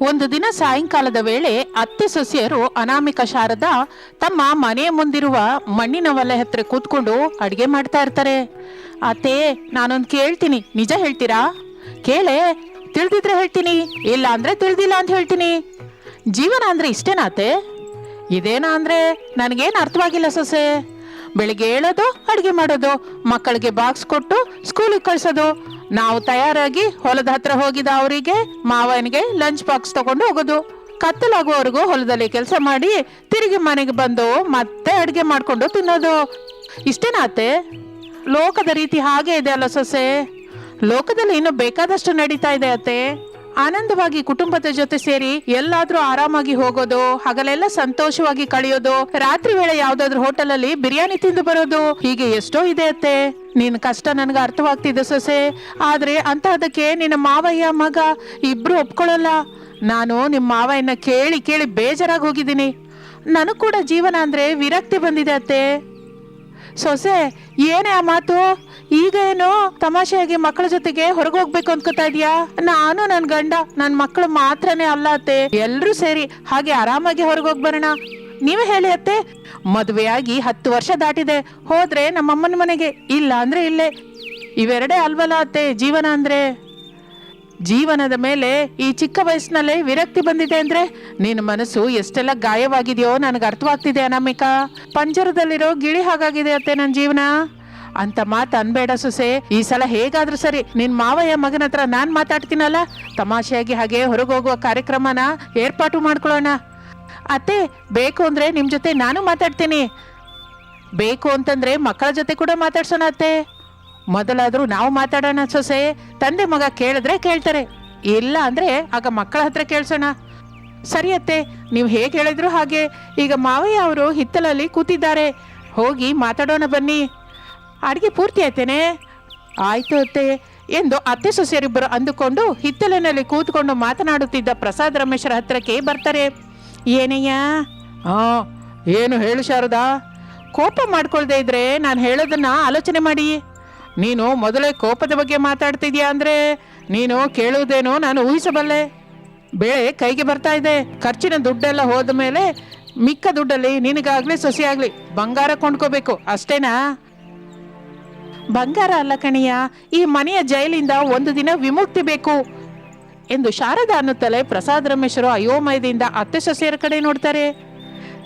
ಒಂದು ದಿನ ಸಾಯಂಕಾಲದ ವೇಳೆ ಅತ್ತೆ ಸೊಸೆಯರು ಅನಾಮಿಕ ಶಾರದ ತಮ್ಮ ಮನೆ ಮುಂದಿರುವ ಮಣ್ಣಿನ ಒಲೆ ಹತ್ರ ಕೂತ್ಕೊಂಡು ಅಡಿಗೆ ಮಾಡ್ತಾ ಇರ್ತಾರೆ. ಅತ್ತೆ, ನಾನೊಂದು ಕೇಳ್ತೀನಿ. ನಿಜ ಹೇಳ್ತೀರಾ? ಕೇಳೆ, ತಿಳಿದಿದ್ರೆ ಹೇಳ್ತೀನಿ. ಇಲ್ಲ ಅಂದ್ರೆ ತಿಳಿದಿಲ್ಲ ಅಂತ ಹೇಳ್ತೀನಿ. ಜೀವನ ಅಂದ್ರೆ ಇಷ್ಟೇನಾ ಅತ್ತೆ? ಇದೇನಾ ಅಂದ್ರೆ ನನಗೇನು ಅರ್ಥವಾಗಿಲ್ಲ ಸೊಸೆ. ಬೆಳಿಗ್ಗೆ ಹೇಳೋದು, ಅಡುಗೆ ಮಾಡೋದು, ಮಕ್ಕಳಿಗೆ ಬಾಕ್ಸ್ ಕೊಟ್ಟು ಸ್ಕೂಲಿಗೆ ಕಳಿಸೋದು. ನಾವು ತಯಾರಾಗಿ ಹೊಲದ ಹತ್ರ ಹೋಗಿದ ಅವರಿಗೆ ಮಾವನಿಗೆ ಲಂಚ್ ಬಾಕ್ಸ್ ತಗೊಂಡು ಹೋಗೋದು. ಕತ್ತಲಾಗುವವರೆಗೂ ಹೊಲದಲ್ಲಿ ಕೆಲಸ ಮಾಡಿ ತಿರುಗಿ ಮನೆಗೆ ಬಂದು ಮತ್ತೆ ಅಡುಗೆ ಮಾಡಿಕೊಂಡು ತಿನ್ನೋದು. ಇಷ್ಟೇನಾತೆ ಲೋಕದ ರೀತಿ ಹಾಗೆ ಇದೆ ಅಲ್ಲ ಸೊಸೆ. ಲೋಕದಲ್ಲಿ ಇನ್ನು ಬೇಕಾದಷ್ಟು ನಡೀತಾ ಇದೆ ಅತ್ತೆ. ಆನಂದವಾಗಿ ಕುಟುಂಬದ ಜೊತೆ ಸೇರಿ ಎಲ್ಲಾದ್ರೂ ಆರಾಮಾಗಿ ಹೋಗೋದು, ಹಗಲೆಲ್ಲ ಸಂತೋಷವಾಗಿ ಕಳೆಯೋದು, ರಾತ್ರಿ ವೇಳೆ ಯಾವ್ದಾದ್ರು ಹೋಟೆಲ್ ಅಲ್ಲಿ ಬಿರಿಯಾನಿ ತಿಂದು ಬರೋದು, ಹೀಗೆ ಎಷ್ಟೋ ಇದೆ ಅತ್ತೆ. ನಿನ್ ಕಷ್ಟ ನನ್ಗೆ ಅರ್ಥವಾಗ್ತಿದೆ ಸೊಸೆ. ಆದ್ರೆ ಅಂತಹದಕ್ಕೆ ನಿನ್ನ ಮಾವಯ್ಯ, ಮಗ ಇಬ್ರು ಒಪ್ಕೊಳ್ಳಲ್ಲ. ನಾನು ನಿಮ್ಮ ಮಾವಯ್ಯನ ಕೇಳಿ ಕೇಳಿ ಬೇಜಾರಾಗಿ ಹೋಗಿದ್ದೀನಿ. ನನಗ್ ಕೂಡ ಜೀವನ ಅಂದ್ರೆ ವಿರಕ್ತಿ ಬಂದಿದೆ ಅತ್ತೆ. ಸೊಸೆ, ಏನೇ ಆ ಮಾತು? ಈಗ ಏನು ತಮಾಷೆಯಾಗಿ ಮಕ್ಕಳ ಜೊತೆಗೆ ಹೊರಗೆ ಹೋಗ್ಬೇಕು ಅನ್ಕೋತಾ ಇದೀಯಾ? ನಾನು ನನ್ ಗಂಡ, ನನ್ ಮಕ್ಕಳು ಮಾತ್ರನೇ ಅಲ್ಲ ಅತ್ತೆ. ಎಲ್ರೂ ಸೇರಿ ಹಾಗೆ ಆರಾಮಾಗಿ ಹೊರಗೆ ಹೋಗ್ ಬರೋಣ. ನೀವೇ ಹೇಳಿ ಅತ್ತೆ. ಮದುವೆಯಾಗಿ ಹತ್ತು ವರ್ಷ ದಾಟಿದೆ. ಹೋದ್ರೆ ನಮ್ಮಮ್ಮನ ಮನೆಗೆ ಇಲ್ಲ ಅಂದ್ರೆ ಇಲ್ಲೇ. ಇವೆರಡೇ ಅಲ್ವಲ್ಲ ಅತ್ತೆ ಜೀವನ ಅಂದ್ರೆ? ಜೀವನದ ಮೇಲೆ ಈ ಚಿಕ್ಕ ವಯಸ್ಸಿನಲ್ಲೇ ವಿರಕ್ತಿ ಬಂದಿದೆ ಅಂದ್ರೆ ನಿನ್ನ ಮನಸ್ಸು ಎಷ್ಟೆಲ್ಲ ಗಾಯವಾಗಿದೆಯೋ ನನಗೆ ಅರ್ಥವಾಗ್ತಿದೆ ಅನಾಮಿಕಾ. ಪಂಜರದಲ್ಲಿರೋ ಗಿಳಿ ಹಾಗಾಗಿದೆ ಅತ್ತೆ ನನ್ನ ಜೀವನ. ಅಂತ ಮಾತು ಅನ್ಬೇಡ ಸೊಸೆ. ಈ ಸಲ ಹೇಗಾದ್ರೂ ಸರಿ, ನಿನ್ ಮಾವಯ್ಯ ಮಗನ ಹತ್ರ ನಾನು ಮಾತಾಡ್ತೀನಲ್ಲ? ತಮಾಷೆಯಾಗಿ ಹಾಗೆ ಹೊರಗೆ ಹೋಗುವ ಕಾರ್ಯಕ್ರಮನ ಏರ್ಪಾಟು ಮಾಡ್ಕೊಳ್ಳೋಣ. ಅತ್ತೆ, ಬೇಕು ಅಂದ್ರೆ ನಿಮ್ಮ ಜೊತೆ ನಾನು ಮಾತಾಡ್ತೀನಿ. ಬೇಕು ಅಂತಂದ್ರೆ ಮಕ್ಕಳ ಜೊತೆ ಕೂಡ ಮಾತಾಡ್ಸೋಣ ಅತ್ತೆ. ಮೊದಲಾದ್ರೂ ನಾವು ಮಾತಾಡೋಣ ಸೊಸೆ. ತಂದೆ ಮಗ ಕೇಳಿದ್ರೆ ಕೇಳ್ತಾರೆ. ಇಲ್ಲ ಅಂದ್ರೆ ಆಗ ಮಕ್ಕಳ ಹತ್ರ ಕೇಳಿಸೋಣ. ಸರಿ ಅತ್ತೆ, ನೀವು ಹೇಗೆ ಹೇಳಿದ್ರು ಹಾಗೆ. ಈಗ ಮಾವಯ್ಯ ಅವರು ಹಿತ್ತಲಲ್ಲಿ ಕೂತಿದ್ದಾರೆ. ಹೋಗಿ ಮಾತಾಡೋಣ ಬನ್ನಿ. ಅಡಿಗೆ ಪೂರ್ತಿ ಆಯ್ತೇನೆ? ಆಯಿತು ಅತ್ತೆ. ಎಂದು ಅತ್ತೆ ಸೊಸೆಯರಿಬ್ಬರು ಅಂದುಕೊಂಡು ಹಿತ್ತಲಿನಲ್ಲಿ ಕೂತ್ಕೊಂಡು ಮಾತನಾಡುತ್ತಿದ್ದ ಪ್ರಸಾದ್ ರಮೇಶರ ಹತ್ರಕ್ಕೆ ಬರ್ತಾರೆ. ಏನಯ್ಯ? ಹಾಂ ಏನು ಹೇಳು ಶಾರದಾ. ಕೋಪ ಮಾಡ್ಕೊಳ್ದೇ ಇದ್ರೆ ನಾನು ಹೇಳೋದನ್ನ ಆಲೋಚನೆ ಮಾಡಿ. ನೀನು ಮೊದಲೇ ಕೋಪದ ಬಗ್ಗೆ ಮಾತಾಡ್ತಿದ್ಯಾ ಅಂದ್ರೆ ನೀನು ಕೇಳುವುದೇನೋ ನಾನು ಊಹಿಸಬಲ್ಲೆ? ಬೆಳೆ ಕೈಗೆ ಬರ್ತಾ ಇದೆ. ಖರ್ಚಿನ ದುಡ್ಡೆಲ್ಲ ಹೋದ ಮೇಲೆ ಮಿಕ್ಕ ದುಡ್ಡಲ್ಲಿ ನಿನಗಾಗ್ಲಿ ಸೊಸಿಯಾಗ್ಲಿ ಬಂಗಾರ ಕೊಂಡ್ಕೋಬೇಕು, ಅಷ್ಟೇನಾ? ಬಂಗಾರ ಅಲ್ಲ ಕಣಿಯ, ಈ ಮನೆಯ ಜೈಲಿಂದ ಒಂದು ದಿನ ವಿಮುಕ್ತಿ ಬೇಕು ಎಂದು ಶಾರದಾ ಅನ್ನುತ್ತಲೇ ಪ್ರಸಾದ್ ರಮೇಶರು ಅಯೋಮಯದಿಂದ ಅತ್ತೆ ಸೊಸೆಯರ ಕಡೆ ನೋಡ್ತಾರೆ.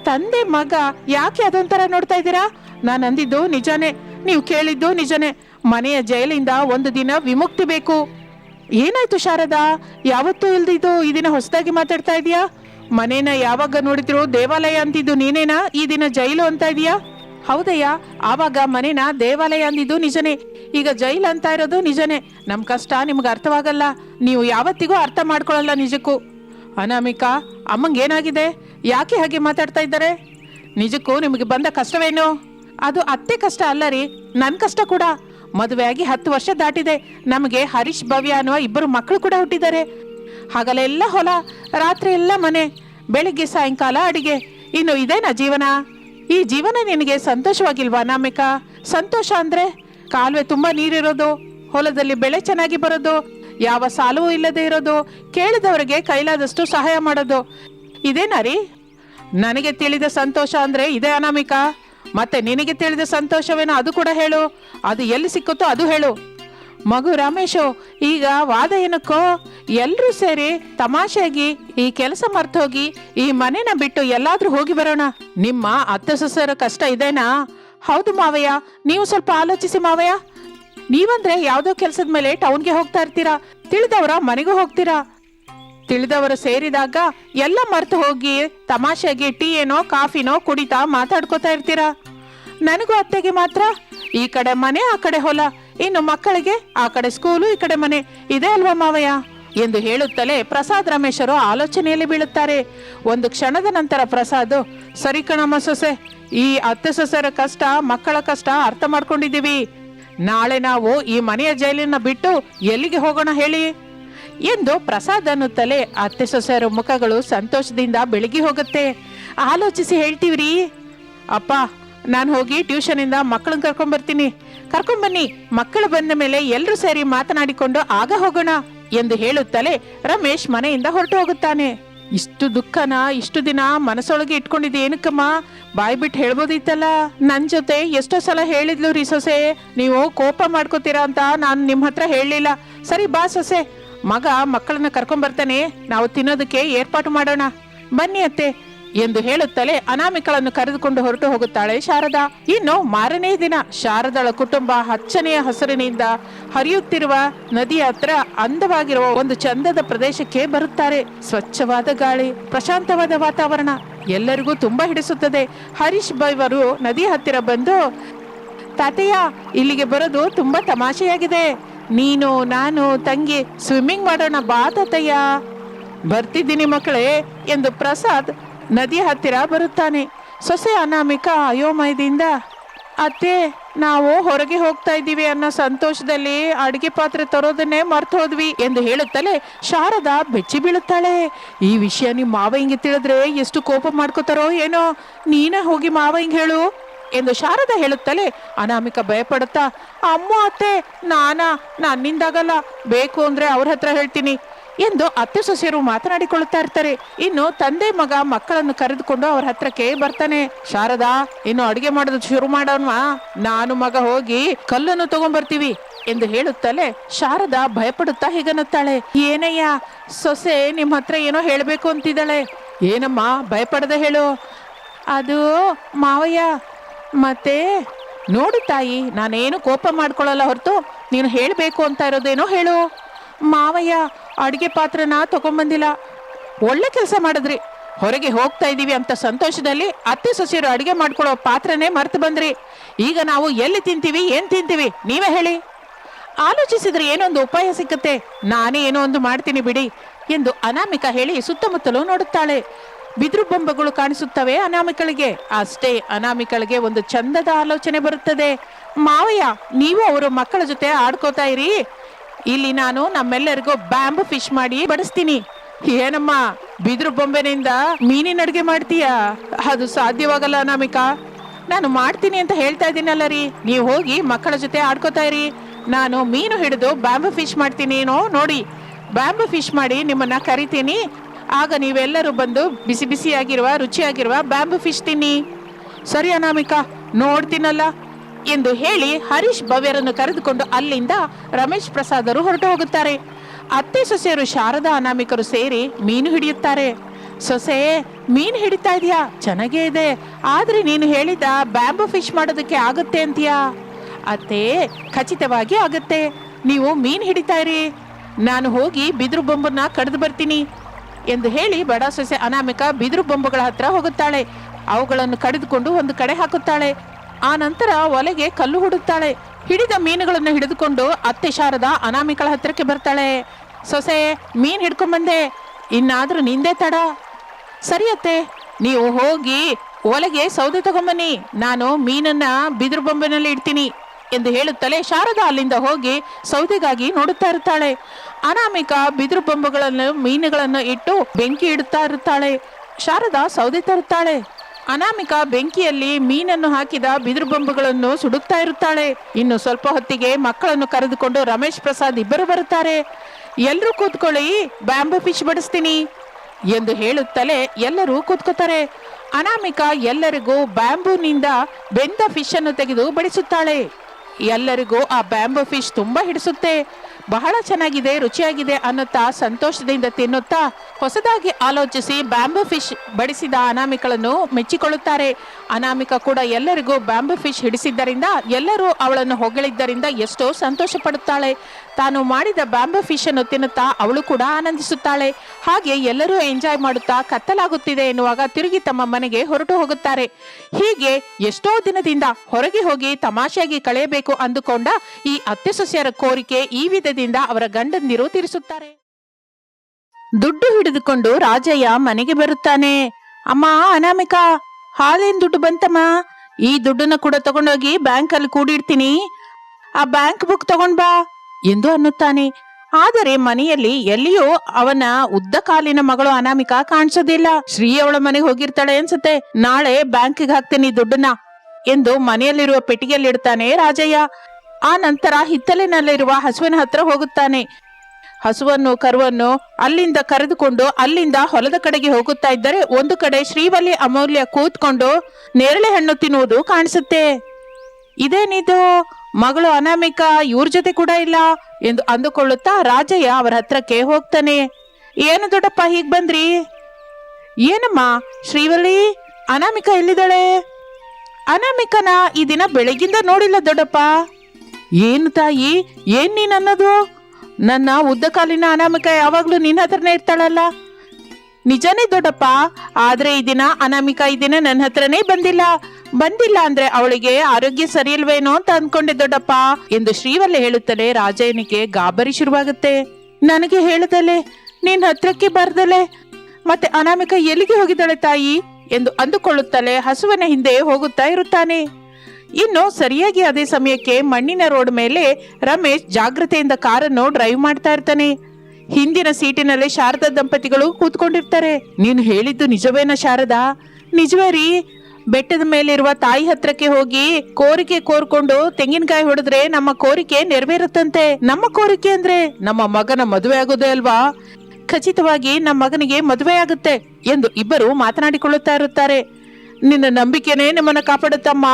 ತಂದೆ ಮಗ ಯಾಕೆ ಅದೊಂಥರ ನೋಡ್ತಾ ಇದ್ದೀರಾ? ನಾನು ಅಂದಿದ್ದು ನಿಜಾನೇ, ನೀವು ಕೇಳಿದ್ದು ನಿಜನೇ. ಮನೆಯ ಜೈಲಿಂದ ಒಂದು ದಿನ ವಿಮುಕ್ತಿ ಬೇಕು. ಏನಾಯ್ತು ಶಾರದಾ? ಯಾವತ್ತೂ ಇಲ್ದಿದ್ದು ಈ ದಿನ ಹೊಸದಾಗಿ ಮಾತಾಡ್ತಾ ಇದೀಯಾ? ಮನೇನ ಯಾವಾಗ ನೋಡಿದ್ರು ದೇವಾಲಯ ಅಂತಿದ್ದು ನೀನೇನಾ? ಈ ದಿನ ಜೈಲು ಅಂತ ಇದೀಯಾ? ಹೌದಯ್ಯ, ಆವಾಗ ಮನೇನ ದೇವಾಲಯ ಅಂದಿದ್ದು ನಿಜನೇ. ಈಗ ಜೈಲ್ ಅಂತ ಇರೋದು ನಿಜನೇ. ನಮ್ ಕಷ್ಟ ನಿಮ್ಗೆ ಅರ್ಥವಾಗಲ್ಲ. ನೀವು ಯಾವತ್ತಿಗೂ ಅರ್ಥ ಮಾಡ್ಕೊಳಲ್ಲ ನಿಜಕ್ಕೂ. ಅನಾಮಿಕಾ ಅಮ್ಮಂಗೇನಾಗಿದೆ ಯಾಕೆ ಹಾಗೆ ಮಾತಾಡ್ತಾ ಇದ್ದಾರೆ? ನಿಜಕ್ಕೂ ನಿಮಗೆ ಬಂದ ಕಷ್ಟವೇನು? ಅದು ಅತ್ತೆ ಕಷ್ಟ ಅಲ್ಲ ರೀ ನನ್ನ ಕಷ್ಟ ಕೂಡ. ಮದುವೆಯಾಗಿ ಹತ್ತು ವರ್ಷ ದಾಟಿದೆ. ನಮಗೆ ಹರೀಶ್, ಭವ್ಯ ಅನ್ನುವ ಇಬ್ಬರು ಮಕ್ಕಳು ಕೂಡ ಹುಟ್ಟಿದ್ದಾರೆ. ಹಗಲೆಲ್ಲ ಹೊಲ, ರಾತ್ರಿ ಎಲ್ಲ ಮನೆ, ಬೆಳಿಗ್ಗೆ ಸಾಯಂಕಾಲ ಅಡಿಗೆ. ಇನ್ನು ಇದೇನಾ ಜೀವನ? ಈ ಜೀವನ ನಿನಗೆ ಸಂತೋಷವಾಗಿಲ್ವಾ ನಾಮಿಕಾ? ಸಂತೋಷ ಅಂದ್ರೆ ಕಾಲುವೆ ತುಂಬಾ ನೀರಿರೋದು, ಹೊಲದಲ್ಲಿ ಬೆಳೆ ಚೆನ್ನಾಗಿ ಬರೋದು, ಯಾವ ಸಾಲವೂ ಇಲ್ಲದೆ ಇರೋದು, ಕೇಳಿದವರಿಗೆ ಕೈಲಾದಷ್ಟು ಸಹಾಯ ಮಾಡೋದು. ಇದೇನಾ ರೀ? ನನಗೆ ತಿಳಿದ ಸಂತೋಷ ಅಂದ್ರೆ ಇದೇ ಅನಾಮಿಕಾ? ಮತ್ತೆ ನಿನಗೆ ತಿಳಿದ ಸಂತೋಷವೇನೋ? ಅದು ಕೂಡ ಹೇಳು. ಅದು ಎಲ್ಲಿ ಸಿಕ್ಕುತ್ತೋ ಅದು ಹೇಳು. ಮಗು ರಮೇಶೋ, ಈಗ ವಾದ ಏನಕ್ಕೋ? ಎಲ್ಲರೂ ಸೇರಿ ತಮಾಷೆಯಾಗಿ ಈ ಕೆಲಸ ಮರ್ತೋಗಿ ಈ ಮನೆನ ಬಿಟ್ಟು ಎಲ್ಲಾದ್ರೂ ಹೋಗಿ ಬರೋಣ. ನಿಮ್ಮ ಅತ್ತ ಸೊಸೆಯರ ಕಷ್ಟ ಇದೇನಾ? ಹೌದು ಮಾವಯ್ಯ. ನೀವು ಸ್ವಲ್ಪ ಆಲೋಚಿಸಿ ಮಾವಯ್ಯ. ನೀವಂದ್ರೆ ಯಾವುದೋ ಕೆಲಸದ ಮೇಲೆ ಟೌನ್ಗೆ ಹೋಗ್ತಾ ಇರ್ತೀರಾ. ತಿಳಿದವರ ಮನೆಗೂ ಹೋಗ್ತೀರಾ. ತಿಳಿದವರು ಸೇರಿದಾಗ ಎಲ್ಲ ಮರ್ತು ಹೋಗಿ ತಮಾಷೆಗೆ ಟೀ ಏನೋ ಕಾಫಿನೋ ಕುಡಿತಾ ಮಾತಾಡ್ಕೋತಾ ಇರ್ತೀರಾ? ನನಗೂ ಅತ್ತೆಗೆ ಮಾತ್ರ, ಈ ಕಡೆ ಮನೆ, ಆ ಕಡೆ ಹೊಲ, ಇನ್ನು ಮಕ್ಕಳಿಗೆ, ಆ ಕಡೆ ಸ್ಕೂಲು, ಈ ಕಡೆ ಮನೆ, ಇದೆ ಅಲ್ವಾ ಮಾವಯ್ಯ? ಎಂದು ಹೇಳುತ್ತಲೇ ಪ್ರಸಾದ್ ರಮೇಶರು ಆಲೋಚನೆಯಲ್ಲಿ ಬೀಳುತ್ತಾರೆ. ಒಂದು ಕ್ಷಣದ ನಂತರ ಪ್ರಸಾದ್, ಸರಿ ಕಣಮ್ಮ ಸೊಸೆ, ಈ ಅತ್ತೆ ಸೊಸೆರ ಕಷ್ಟ, ಮಕ್ಕಳ ಕಷ್ಟ ಅರ್ಥ ಮಾಡ್ಕೊಂಡಿದ್ದೀವಿ. ನಾಳೆ ನಾವು ಈ ಮನೆಯ ಜೈಲಿನ ಬಿಟ್ಟು ಎಲ್ಲಿಗೆ ಹೋಗೋಣ ಹೇಳಿ? ಎಂದು ಪ್ರಸಾದ್ ಅನ್ನುತ್ತಲೇ ಅತ್ತೆ ಸೊಸೆಯರ ಮುಖಗಳು ಸಂತೋಷದಿಂದ ಬೆಳಗಿ ಹೋಗುತ್ತೆ. ಆಲೋಚಿಸಿ ಹೇಳ್ತೀವ್ರಿ. ಅಪ್ಪ, ನಾನು ಹೋಗಿ ಟ್ಯೂಷನಿಂದ ಮಕ್ಕಳನ್ನ ಕರ್ಕೊಂಡ್ ಬರ್ತೀನಿ. ಕರ್ಕೊಂಡ್ ಬನ್ನಿ. ಮಕ್ಕಳು ಬಂದ ಮೇಲೆ ಎಲ್ಲರೂ ಸೇರಿ ಮಾತನಾಡಿಕೊಂಡು ಆಗ ಹೋಗೋಣ ಎಂದು ಹೇಳುತ್ತಲೇ ರಮೇಶ್ ಮನೆಯಿಂದ ಹೊರಟು ಹೋಗುತ್ತಾನೆ. ಇಷ್ಟು ದುಃಖನ, ಇಷ್ಟು ದಿನ ಮನಸ್ಸೊಳಗೆ ಇಟ್ಕೊಂಡಿದ್ದೆ ಏನಕ್ಕಮ್ಮ? ಬಾಯ್ ಬಿಟ್ಟು ಹೇಳ್ಬೋದಿತ್ತಲ್ಲ? ನನ್ನ ಜೊತೆ ಎಷ್ಟೋ ಸಲ ಹೇಳಿದ್ಲು ರೀ ಸೊಸೆ. ನೀವು ಕೋಪ ಮಾಡ್ಕೋತೀರಾ ಅಂತ ನಾನು ನಿಮ್ಮ ಹತ್ರ ಹೇಳಲಿಲ್ಲ. ಸರಿ ಬಾ ಸೊಸೆ. ಮಗ ಮಕ್ಕಳನ್ನ ಕರ್ಕೊಂಡ್ ಬರ್ತಾನೆ, ನಾವು ತಿನ್ನೋದಕ್ಕೆ ಏರ್ಪಾಟು ಮಾಡೋಣ. ಬನ್ನಿ ಅತ್ತೆ, ಎಂದು ಹೇಳುತ್ತಲೇ ಅನಾಮಿಕಳನ್ನು ಕರೆದುಕೊಂಡು ಹೊರಟು ಹೋಗುತ್ತಾಳೆ ಶಾರದಾ. ಇನ್ನು ಮಾರನೇ ದಿನ ಶಾರದಳ ಕುಟುಂಬ ಹಚ್ಚನೆಯ ಹಸಿರಿನಿಂದ ಹರಿಯುತ್ತಿರುವ ನದಿಯ ಹತ್ರ ಅಂದವಾಗಿರುವ ಒಂದು ಚಂದದ ಪ್ರದೇಶಕ್ಕೆ ಬರುತ್ತಾರೆ. ಸ್ವಚ್ಛವಾದ ಗಾಳಿ, ಪ್ರಶಾಂತವಾದ ವಾತಾವರಣ, ಎಲ್ಲರಿಗೂ ತುಂಬಾ ಹಿಡಿಸುತ್ತದೆ. ಹರೀಶ್ ಬೈವರು ನದಿ ಹತ್ತಿರ ಬಂದು ತಾತಯ್ಯ ಇಲ್ಲಿಗೆ ಬರೋದು ತುಂಬಾ ತಮಾಷೆಯಾಗಿದೆ. ನೀನು, ನಾನು, ತಂಗಿ ಸ್ವಿಮ್ಮಿಂಗ್ ಮಾಡೋಣ ಬಾ ತಾತಯ್ಯ. ಬರ್ತಿದ್ದೀನಿ ಮಕ್ಕಳೇ ಎಂದು ಪ್ರಸಾದ್ ನದಿ ಹತ್ತಿರ ಬರುತ್ತಾನೆ. ಸೊಸೆ ಅನಾಮಿಕ ಅಯೋಮಯದಿಂದ ಅತ್ತೆ, ನಾವು ಹೊರಗೆ ಹೋಗ್ತಾ ಇದ್ದೀವಿ ಅನ್ನೋ ಸಂತೋಷದಲ್ಲಿ ಅಡಿಗೆ ಪಾತ್ರೆ ತರೋದನ್ನೇ ಮರ್ತು ಹೋದ್ವಿ ಎಂದು ಹೇಳುತ್ತಲೇ ಶಾರದಾ ಬೆಚ್ಚಿ ಬೀಳುತ್ತಾಳೆ. ಈ ವಿಷಯ ನಿಮ್ಮ ಮಾವ ಹಿಂಗೆ ತಿಳಿದ್ರೆ ಎಷ್ಟು ಕೋಪ ಮಾಡ್ಕೋತಾರೋ ಏನೋ, ನೀನೇ ಹೋಗಿ ಮಾವ ಹಿಂಗೆ ಹೇಳು. ಎಂದು ಶಾರದ ಹೇಳುತ್ತಲೇ ಅನಾಮಿಕ ಭಯಪಡುತ್ತಾ, ಅಮ್ಮ, ಅತ್ತೆ, ನಾನಾ ನನ್ನಿಂದಾಗಲ್ಲ ಬೇಕು ಅಂದ್ರೆ ಅವ್ರ ಹತ್ರ ಹೇಳ್ತೀನಿ ಎಂದು ಅತ್ತೆ ಸೊಸೆಯರು ಮಾತನಾಡಿಕೊಳ್ಳುತ್ತಾ ಇರ್ತಾರೆ. ಇನ್ನು ತಂದೆ ಮಗ ಮಕ್ಕಳನ್ನು ಕರೆದುಕೊಂಡು ಅವ್ರ ಹತ್ರಕ್ಕೆ ಬರ್ತಾನೆ. ಶಾರದಾ, ಇನ್ನು ಅಡುಗೆ ಮಾಡೋದು ಶುರು ಮಾಡೋಣ ನಾನು ಮಗ ಹೋಗಿ ಕಲ್ಲನ್ನು ತಗೊಂಡ್ಬರ್ತೀವಿ ಎಂದು ಹೇಳುತ್ತಲೇ ಶಾರದಾ ಭಯಪಡುತ್ತಾ ಹೀಗನ್ನುತ್ತಾಳೆ. ಏನಯ್ಯ, ಸೊಸೆ ನಿಮ್ಮ ಹತ್ರ ಏನೋ ಹೇಳಬೇಕು ಅಂತಿದ್ದಾಳೆ. ಏನಮ್ಮ, ಭಯಪಡದೆ ಹೇಳು. ಅದು ಮಾವಯ್ಯ ಮತ್ತೆ? ನೋಡು ತಾಯಿ, ನಾನೇನು ಕೋಪ ಮಾಡ್ಕೊಳ್ಳಲ್ಲ ಹೊರತು ನೀನು ಹೇಳಬೇಕು ಅಂತ ಇರೋದೇನೋ ಹೇಳು. ಮಾವಯ್ಯ, ಅಡುಗೆ ಪಾತ್ರನ ತಗೊಂಬಂದಿಲ್ಲ. ಒಳ್ಳೆ ಕೆಲಸ ಮಾಡಿದ್ರಿ. ಹೊರಗೆ ಹೋಗ್ತಾ ಇದ್ದೀವಿ ಅಂತ ಸಂತೋಷದಲ್ಲಿ ಅತ್ತೆ ಸೊಸೆಯರು ಅಡುಗೆ ಮಾಡ್ಕೊಳ್ಳೋ ಪಾತ್ರನೇ ಮರೆತು ಬಂದ್ರಿ. ಈಗ ನಾವು ಎಲ್ಲಿ ತಿಂತೀವಿ, ಏನು ತಿಂತೀವಿ, ನೀವೇ ಹೇಳಿ. ಆಲೋಚಿಸಿದ್ರೆ ಏನೊಂದು ಉಪಾಯ ಸಿಕ್ಕತ್ತೆ. ನಾನೇ ಏನೋ ಒಂದು ಮಾಡ್ತೀನಿ ಬಿಡಿ ಎಂದು ಅನಾಮಿಕ ಹೇಳಿ ಸುತ್ತಮುತ್ತಲೂ ನೋಡುತ್ತಾಳೆ. ಬಿದ್ರು ಬೊಂಬೆಗಳು ಕಾಣಿಸುತ್ತವೆ ಅನಾಮಿಕಳಿಗೆ. ಅಷ್ಟೇ ಅನಾಮಿಕಳಿಗೆ ಒಂದು ಚಂದದ ಆಲೋಚನೆ ಬರುತ್ತದೆ. ಮಾವಯ್ಯ, ನೀವು ಅವರು ಮಕ್ಕಳ ಜೊತೆ ಆಡ್ಕೋತಾ ಇರಿ. ಇಲ್ಲಿ ನಾನು ನಮ್ಮೆಲ್ಲರಿಗೂ ಬ್ಯಾಂಬು ಫಿಶ್ ಮಾಡಿ ಬಡಿಸ್ತೀನಿ. ಏನಮ್ಮ, ಬಿದಿರು ಬೊಂಬೆನಿಂದ ಮೀನಿನ ಅಡುಗೆ ಮಾಡ್ತೀಯಾ? ಅದು ಸಾಧ್ಯವಾಗಲ್ಲ ಅನಾಮಿಕ. ನಾನು ಮಾಡ್ತೀನಿ ಅಂತ ಹೇಳ್ತಾ ಇದ್ದೀನಲ್ಲ ರೀ. ನೀವು ಹೋಗಿ ಮಕ್ಕಳ ಜೊತೆ ಆಡ್ಕೋತಾ ಇರಿ. ನಾನು ಮೀನು ಹಿಡಿದು ಬ್ಯಾಂಬು ಫಿಶ್ ಮಾಡ್ತೀನಿ ನೋಡಿ. ಬ್ಯಾಂಬು ಫಿಶ್ ಮಾಡಿ ನಿಮ್ಮನ್ನ ಕರಿತೀನಿ. ಆಗ ನೀವೆಲ್ಲರೂ ಬಂದು ಬಿಸಿ ಬಿಸಿಯಾಗಿರುವ, ರುಚಿಯಾಗಿರುವ ಬ್ಯಾಂಬು ಫಿಶ್ ತಿನ್ನಿ. ಸರಿ ಅನಾಮಿಕಾ, ನೋಡ್ತೀನಲ್ಲ ಎಂದು ಹೇಳಿ ಹರೀಶ್ ಭವ್ಯರನ್ನು ಕರೆದುಕೊಂಡು ಅಲ್ಲಿಂದ ರಮೇಶ್ ಪ್ರಸಾದರು ಹೊರಟು ಹೋಗುತ್ತಾರೆ. ಅತ್ತೆ, ಸೊಸೆಯರು ಶಾರದಾ, ಅನಾಮಿಕರು ಸೇರಿ ಮೀನು ಹಿಡಿಯುತ್ತಾರೆ. ಸೊಸೆ, ಮೀನು ಹಿಡಿತಾ ಇದೀಯಾ? ಚೆನ್ನಾಗೇ ಇದೆ. ಆದ್ರೆ ನೀನು ಹೇಳಿದ ಬ್ಯಾಂಬು ಫಿಶ್ ಮಾಡೋದಕ್ಕೆ ಆಗುತ್ತೆ ಅಂತೀಯಾ? ಅತ್ತೆ, ಖಚಿತವಾಗಿ ಆಗುತ್ತೆ. ನೀವು ಮೀನು ಹಿಡಿತಾ ಇರಿ. ನಾನು ಹೋಗಿ ಬಿದಿರು ಬೊಂಬನ್ನ ಕಡ್ದು ಬರ್ತೀನಿ. ಎಂದು ಹೇಳಿ ಬಡ ಸೊಸೆ ಅನಾಮಿಕ ಬಿದಿರು ಬೊಂಬುಗಳ ಹತ್ರ ಹೋಗುತ್ತಾಳೆ. ಅವುಗಳನ್ನು ಕಡಿದುಕೊಂಡು ಒಂದು ಕಡೆ ಹಾಕುತ್ತಾಳೆ. ಆ ನಂತರ ಒಲೆಗೆ ಕಲ್ಲು ಹುಡುತ್ತಾಳೆ. ಹಿಡಿದ ಮೀನುಗಳನ್ನು ಹಿಡಿದುಕೊಂಡು ಅತ್ತೆ ಶಾರದ ಅನಾಮಿಕಳ ಹತ್ತಿರಕ್ಕೆ ಬರ್ತಾಳೆ. ಸೊಸೆ, ಮೀನ್ ಹಿಡ್ಕೊಂಬಂದೆ. ಇನ್ನಾದ್ರೂ ನಿಂದೆ ತಡ. ಸರಿ ಅತ್ತೆ, ನೀವು ಹೋಗಿ ಒಲೆಗೆ ಸೌದೆ ತಗೊಂಬನ್ನಿ. ನಾನು ಮೀನನ್ನ ಬಿದಿರು ಬೊಂಬೆನಲ್ಲಿ ಇಡ್ತೀನಿ. ಎಂದು ಹೇಳುತ್ತಲೇ ಶಾರದಾ ಅಲ್ಲಿಂದ ಹೋಗಿ ಸೌದೆಗಾಗಿ ನೋಡುತ್ತಾ ಇರ್ತಾಳೆ. ಅನಾಮಿಕ ಬಿದಿರು ಬೊಂಬುಗಳನ್ನು, ಮೀನುಗಳನ್ನು ಇಟ್ಟು ಬೆಂಕಿ ಇಡುತ್ತಾ ಇರುತ್ತಾಳೆ ಶಾರದಾ ಸೌದೆ ತರುತ್ತಾಳೆ. ಅನಾಮಿಕ ಬೆಂಕಿಯಲ್ಲಿ ಮೀನನ್ನು ಹಾಕಿದ ಬಿದಿರು ಬೊಂಬುಗಳನ್ನು ಸುಡುತ್ತಾ ಇರುತ್ತಾಳೆ. ಇನ್ನು ಸ್ವಲ್ಪ ಹೊತ್ತಿಗೆ ಮಕ್ಕಳನ್ನು ಕರೆದುಕೊಂಡು ರಮೇಶ್ ಪ್ರಸಾದ್ ಇಬ್ಬರು ಬರುತ್ತಾರೆ. ಎಲ್ಲರೂ ಕೂತ್ಕೊಳ್ಳಿ, ಬ್ಯಾಂಬು ಫಿಶ್ ಬಡಿಸ್ತೀನಿ ಎಂದು ಹೇಳುತ್ತಲೇ ಎಲ್ಲರೂ ಕೂತ್ಕೋತಾರೆ. ಅನಾಮಿಕ ಎಲ್ಲರಿಗೂ ಬ್ಯಾಂಬೂನಿಂದ ಬೆಂದ ಫಿಶ್ ಅನ್ನು ತೆಗೆದು ಬಡಿಸುತ್ತಾಳೆ. ಎಲ್ಲರಿಗೂ ಆ ಬ್ಯಾಂಬೂ ಫಿಶ್ ತುಂಬಾ ಹಿಡಿಸುತ್ತೆ. ಬಹಳ ಚೆನ್ನಾಗಿದೆ, ರುಚಿಯಾಗಿದೆ ಅನ್ನುತ್ತಾ ಸಂತೋಷದಿಂದ ತಿನ್ನುತ್ತಾ ಹೊಸದಾಗಿ ಆಲೋಚಿಸಿ ಬ್ಯಾಂಬು ಫಿಶ್ ಬಡಿಸಿದ ಅನಾಮಿಕಳನ್ನು ಮೆಚ್ಚಿಕೊಳ್ಳುತ್ತಾರೆ. ಅನಾಮಿಕ ಕೂಡ ಎಲ್ಲರಿಗೂ ಬ್ಯಾಂಬು ಫಿಶ್ ಹಿಡಿಸಿದ್ದರಿಂದ, ಎಲ್ಲರೂ ಅವಳನ್ನು ಹೊಗಳಿದ್ದರಿಂದ ಎಷ್ಟೋ ಸಂತೋಷ ಪಡುತ್ತಾಳೆ ತಾನು ಮಾಡಿದ ಬ್ಯಾಂಬು ಫಿಶ್ ಅನ್ನು ತಿನ್ನುತ್ತಾ ಅವಳು ಕೂಡ ಆನಂದಿಸುತ್ತಾಳೆ. ಹಾಗೆ ಎಲ್ಲರೂ ಎಂಜಾಯ್ ಮಾಡುತ್ತಾ ಕತ್ತಲಾಗುತ್ತಿದೆ ಎನ್ನುವಾಗ ತಿರುಗಿ ತಮ್ಮ ಮನೆಗೆ ಹೊರಟು ಹೋಗುತ್ತಾರೆ. ಹೀಗೆ ಎಷ್ಟೋ ದಿನದಿಂದ ಹೊರಗೆ ಹೋಗಿ ತಮಾಷೆಯಾಗಿ ಕಳೆಯಬೇಕು ಅಂದುಕೊಂಡ ಈ ಅತ್ತೆ ಸೊಸೆಯರ ಕೋರಿಕೆ ಈ ವಿಧದಿಂದ ಅವರ ಗಂಡಂದಿರು ತೀರಿಸುತ್ತಾರೆ ದುಡ್ಡು ಹಿಡಿದುಕೊಂಡು ರಾಜಯ್ಯ ಮನೆಗೆ ಬರುತ್ತಾನೆ. ಅಮ್ಮ, ಅನಾಮಿಕಾ, ಹಾಲೇನ್ ದುಡ್ಡು ಬಂತಮ್ಮ? ಈ ದುಡ್ಡನ್ನ ಕೂಡ ತಗೊಂಡೋಗಿ ಬ್ಯಾಂಕ್ ಅಲ್ಲಿ ಕೂಡಿಡ್ತೀನಿ. ಆ ಬ್ಯಾಂಕ್ ಬುಕ್ ತಗೊಂಡ್ ಬಾ ಎಂದು ಅನ್ನುತ್ತಾನೆ. ಆದರೆ ಮನೆಯಲ್ಲಿ ಎಲ್ಲಿಯೂ ಅವನ ಉದ್ದ ಕಾಲಿನ ಮಗಳು ಅನಾಮಿಕಾ ಕಾಣಿಸೋದಿಲ್ಲ. ಶ್ರೀ ಅವಳ ಮನೆಗೆ ಹೋಗಿರ್ತಾಳೆ ಅನ್ಸುತ್ತೆ. ನಾಳೆ ಬ್ಯಾಂಕಿಗೆ ಹಾಕ್ತೀನಿ ದುಡ್ಡನ್ನ ಎಂದು ಮನೆಯಲ್ಲಿರುವ ಪೆಟ್ಟಿಗೆಯಲ್ಲಿ ಇಡ್ತಾನೆ ರಾಜಯ್ಯ. ಆ ನಂತರ ಹಿತ್ತಲಿನಲ್ಲಿರುವ ಹಸುವಿನ ಹತ್ರ ಹೋಗುತ್ತಾನೆ. ಹಸುವನ್ನು, ಕರುವನ್ನು ಅಲ್ಲಿಂದ ಕರೆದುಕೊಂಡು ಅಲ್ಲಿಂದ ಹೊಲದ ಕಡೆಗೆ ಹೋಗುತ್ತಾ ಇದ್ದರೆ ಒಂದು ಕಡೆ ಶ್ರೀವಲ್ಲಿ ಅಮೂಲ್ಯ ಕೂತ್ಕೊಂಡು ನೇರಳೆ ಹಣ್ಣು ತಿನ್ನುವುದು ಕಾಣಿಸುತ್ತೆ. ಇದೇನಿದು? ಮಗಳು ಅನಾಮಿಕ, ಇವ್ರ ಜೊತೆ ಕೂಡ ಇಲ್ಲ ಎಂದು ಅಂದುಕೊಳ್ಳುತ್ತಾ ರಾಜಯ್ಯ ಅವರ ಹತ್ರಕ್ಕೆ ಹೋಗ್ತಾನೆ. ಏನು ದೊಡ್ಡಪ್ಪ, ಹೀಗ್ ಬಂದ್ರಿ? ಏನಮ್ಮ, ಶ್ರೀವಲ್ಲಿ ಅನಾಮಿಕ ಎಲ್ಲಿದ್ದಾಳೆ? ಅನಾಮಿಕನ ಈ ದಿನ ಬೆಳಗಿಂದ ನೋಡಿಲ್ಲ ದೊಡ್ಡಪ್ಪ. ಏನು ತಾಯಿ? ಏನ್ ನೀನ್ ಅನ್ನೋದು? ನನ್ನ ಉದ್ದ ಕಾಲಿನ ಅನಾಮಿಕ ಯಾವಾಗ್ಲೂ ನಿನ್ನ ಹತ್ರನೇ ಇರ್ತಾಳಲ್ಲ? ನಿಜನೇ ದೊಡ್ಡಪ್ಪ, ಆದರೆ ಈ ದಿನ ಅನಾಮಿಕಾ ಈ ದಿನ ನನ್ನ ಹತ್ರನೇ ಬಂದಿಲ್ಲ. ಬಂದಿಲ್ಲ ಅಂದ್ರೆ ಅವಳಿಗೆ ಆರೋಗ್ಯ ಸರಿಯಲ್ವೇನೋ ಅಂತ ಅನ್ಕೊಂಡೆ ದೊಡ್ಡಪ್ಪ ಎಂದು ಶ್ರೀವಲ್ಲ ಹೇಳುತ್ತಲೇ ರಾಜಯ್ಯನಿಗೆ ಗಾಬರಿ ಶುರುವಾಗುತ್ತೆ. ನನಗೆ ಹೇಳದಲೆ ನಿನ್ನ ಹತ್ರಕ್ಕೆ ಬರ್ದಲೆ. ಮತ್ತೆ ಅನಾಮಿಕ ಎಲ್ಲಿಗೆ ಹೋಗಿದ್ದಾಳೆ ತಾಯಿ? ಎಂದು ಅಂದುಕೊಳ್ಳುತ್ತಲೇ ಹಸುವನ ಹಿಂದೆ ಹೋಗುತ್ತಾ ಇರುತ್ತಾನೆ. ಇನ್ನು ಸರಿಯಾಗಿ ಅದೇ ಸಮಯಕ್ಕೆ ಮಣ್ಣಿನ ರೋಡ್ ಮೇಲೆ ರಮೇಶ್ ಜಾಗ್ರತೆಯಿಂದ ಕಾರನ್ನು ಡ್ರೈವ್ ಮಾಡ್ತಾ ಇರ್ತಾನೆ. ಹಿಂದಿನ ಸೀಟಿನಲ್ಲಿ ಶಾರದಾ ದಂಪತಿಗಳು ಕೂತ್ಕೊಂಡಿರ್ತಾರೆ. ನೀನು ಹೇಳಿದ್ದು ನಿಜವೇನ ಶಾರದಾ? ನಿಜವೇ ರೀ. ಬೆಟ್ಟದ ಮೇಲಿರುವ ತಾಯಿ ಹತ್ರಕ್ಕೆ ಹೋಗಿ ಕೋರಿಕೆ ಕೋರ್ಕೊಂಡು ತೆಂಗಿನಕಾಯಿ ಹೊಡೆದ್ರೆ ನಮ್ಮ ಕೋರಿಕೆ ನೆರವೇರುತ್ತಂತೆ. ನಮ್ಮ ಕೋರಿಕೆ ಅಂದ್ರೆ ನಮ್ಮ ಮಗನ ಮದುವೆ ಆಗೋದೇ ಅಲ್ವಾ? ಖಚಿತವಾಗಿ ನಮ್ಮ ಮಗನಿಗೆ ಮದುವೆ ಆಗುತ್ತೆ ಎಂದು ಇಬ್ಬರು ಮಾತನಾಡಿಕೊಳ್ಳುತ್ತಾ ಇರುತ್ತಾರೆ. ನಿನ್ನ ನಂಬಿಕೆನೇ ನಿಮ್ಮನ್ನ ಕಾಪಾಡುತ್ತಮ್ಮ.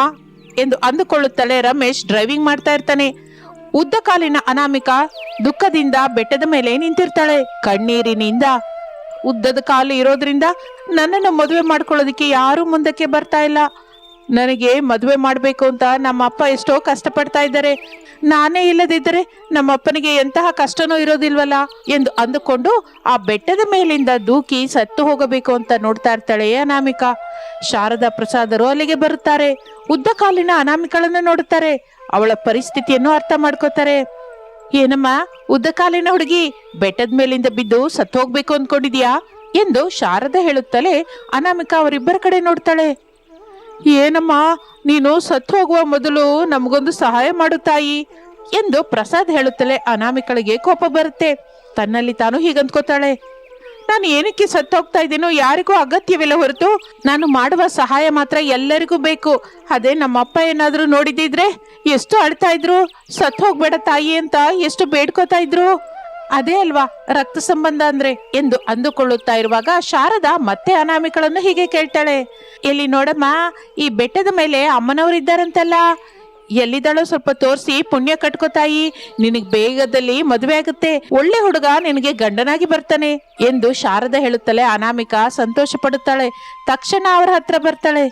ಎಂದು ಅಂದುಕೊಳ್ಳುತ್ತಲೇ ರಮೇಶ್ ಡ್ರೈವಿಂಗ್ ಮಾಡ್ತಾ ಇರ್ತಾನೆ. ಉದ್ದ ಕಾಲಿನ ಅನಾಮಿಕ ದುಃಖದಿಂದ ಬೆಟ್ಟದ ಮೇಲೆ ನಿಂತಿರ್ತಾಳೆ ಕಣ್ಣೀರಿನಿಂದ. ಉದ್ದದ ಕಾಲು ಇರೋದ್ರಿಂದ ನನ್ನನ್ನು ಮದುವೆ ಮಾಡ್ಕೊಳ್ಳೋದಕ್ಕೆ ಯಾರು ಮುಂದಕ್ಕೆ ಬರ್ತಾ ಇಲ್ಲ. ನನಗೆ ಮದುವೆ ಮಾಡಬೇಕು ಅಂತ ನಮ್ಮ ಅಪ್ಪ ಎಷ್ಟೋ ಕಷ್ಟಪಡ್ತಾ ಇದ್ದಾರೆ. ನಾನೇ ಇಲ್ಲದಿದ್ದರೆ ನಮ್ಮ ಅಪ್ಪನಿಗೆ ಎಂತಹ ಕಷ್ಟನೂ ಇರೋದಿಲ್ವಲ್ಲ ಎಂದು ಅಂದುಕೊಂಡು ಆ ಬೆಟ್ಟದ ಮೇಲಿಂದ ದೂಕಿ ಸತ್ತು ಹೋಗಬೇಕು ಅಂತ ನೋಡ್ತಾ ಇರ್ತಾಳೆ ಅನಾಮಿಕಾ. ಶಾರದಾ ಪ್ರಸಾದರು ಅಲ್ಲಿಗೆ ಬರುತ್ತಾರೆ. ಉದ್ದ ಕಾಲಿನ ಅನಾಮಿಕಳನ್ನು ನೋಡುತ್ತಾರೆ. ಅವಳ ಪರಿಸ್ಥಿತಿಯನ್ನು ಅರ್ಥ ಮಾಡ್ಕೋತಾರೆ. ಏನಮ್ಮ ಉದ್ದ ಕಾಲಿನ ಹುಡುಗಿ ಬೆಟ್ಟದ ಮೇಲಿಂದ ಬಿದ್ದು ಸತ್ತೋಗ್ಬೇಕು ಅಂದ್ಕೊಂಡಿದ್ಯಾ ಎಂದು ಶಾರದಾ ಹೇಳುತ್ತಲೇ ಅನಾಮಿಕಾ ಅವರಿಬ್ಬರ ಕಡೆ ನೋಡ್ತಾಳೆ. ಏನಮ್ಮ, ನೀನು ಸತ್ತು ಹೋಗುವ ಮೊದಲು ನಮಗೊಂದು ಸಹಾಯ ಮಾಡು ತಾಯಿ ಎಂದು ಪ್ರಸಾದ್ ಹೇಳುತ್ತಲೇ ಅನಾಮಿಕಳಿಗೆ ಕೋಪ ಬರುತ್ತೆ. ತನ್ನಲ್ಲಿ ತಾನು ಹೀಗಂದ್ಕೋತಾಳೆ ನಾನು ಏನಕ್ಕೆ ಸತ್ತು ಹೋಗ್ತಾ ಇದ್ದೀನೋ ಯಾರಿಗೂ ಅಗತ್ಯವಿಲ್ಲ ಹೊರತು ನಾನು ಮಾಡುವ ಸಹಾಯ ಮಾತ್ರ ಎಲ್ಲರಿಗೂ ಬೇಕು. ಅದೇ ನಮ್ಮ ಅಪ್ಪ ಏನಾದ್ರೂ ನೋಡಿದಿದ್ರೆ ಎಷ್ಟು ಅಳ್ತಾ ಇದ್ರು ಸತ್ತು ಹೋಗ್ಬೇಡ ತಾಯಿ ಅಂತ ಎಷ್ಟು ಬೇಡ್ಕೋತಾ ಇದ್ರು. ಅದೇ ಅಲ್ವಾ, ರಕ್ತ ಸಂಬಂಧ ಅಂದ್ರೆ ಎಂದು ಅಂದುಕೊಳ್ಳುತ್ತಾ ಇರುವಾಗ ಶಾರದಾ ಮತ್ತೆ ಅನಾಮಿಕಳನ್ನು ಹೀಗೆ ಕೇಳ್ತಾಳೆ. ಎಲ್ಲಿ ನೋಡಮ್ಮ, ಈ ಬೆಟ್ಟದ ಮೇಲೆ ಅಮ್ಮನವರಿದ್ದಾರಂತಲ್ಲ ಎಲ್ಲಿದ್ದಾಳೋ ಸ್ವಲ್ಪ ತೋರಿಸಿ, ಪುಣ್ಯ ಕಟ್ಕೋತಾಯಿ ನಿನಗ್ ಬೇಗದಲ್ಲಿ ಮದುವೆ ಆಗುತ್ತೆ. ಒಳ್ಳೆ ಹುಡುಗ ನಿನಗೆ ಗಂಡನಾಗಿ ಬರ್ತಾನೆ ಎಂದು ಶಾರದ ಹೇಳುತ್ತಲೇ ಅನಾಮಿಕ ಸಂತೋಷ ಪಡುತ್ತಾಳೆ ತಕ್ಷಣ ಅವರ ಹತ್ರ ಬರ್ತಾಳೆ.